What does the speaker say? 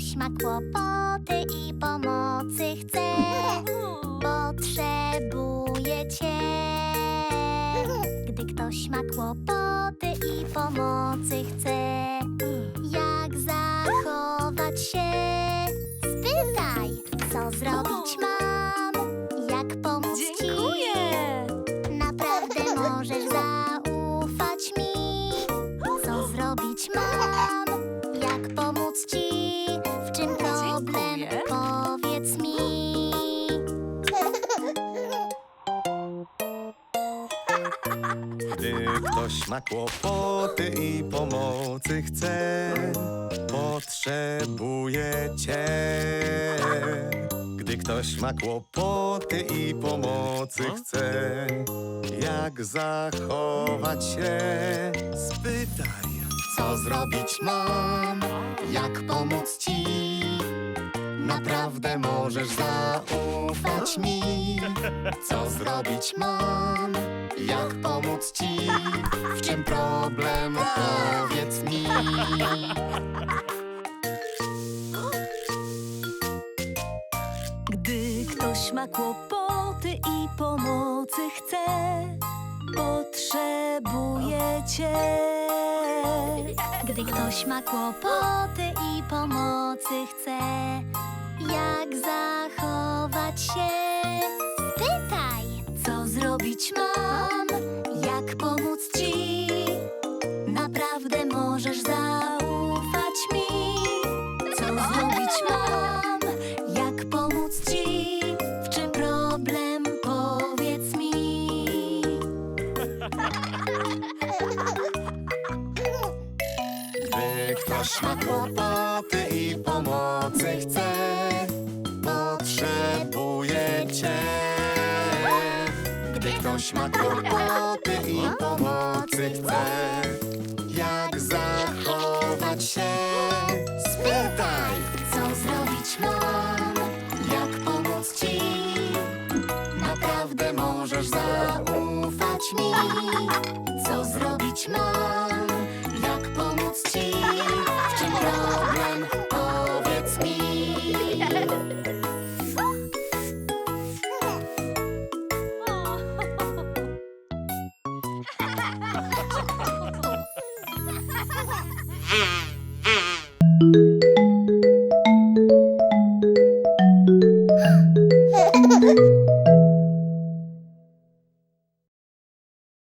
ktoś ma kłopoty i pomocy chce, potrzebuje cię. Gdy ktoś ma kłopoty i pomocy chce, jak zachować się? Spytaj, co zrobić mam, jak pomóc ci. Dziękuję! Naprawdę możesz zaufać mi. Co zrobić mam? Gdy ktoś ma kłopoty i pomocy chce, potrzebuje cię. Gdy ktoś ma kłopoty i pomocy chce, jak zachować się? Spytaj, co zrobić mam, jak pomóc ci. Naprawdę możesz zaufać mi. Co zrobić mam? Jak pomóc ci? W czym problem? Powiedz mi. Gdy ktoś ma kłopoty i pomocy chce, potrzebuje cię. Gdy ktoś ma kłopoty i pomocy chce, jak zachować się? Zrobić mam? jak pomóc ci? Naprawdę możesz zaufać mi. Co zrobić mam? Jak pomóc ci? W czym problem? Powiedz mi. Gdy ktoś ma kłopoty i pomocy chce, Gdy ktoś ma kłopoty i pomocy chce, jak zachować się? Spytaj, Co zrobić mam? jak pomóc ci. Naprawdę możesz zaufać mi. Co zrobić mam? Yeah.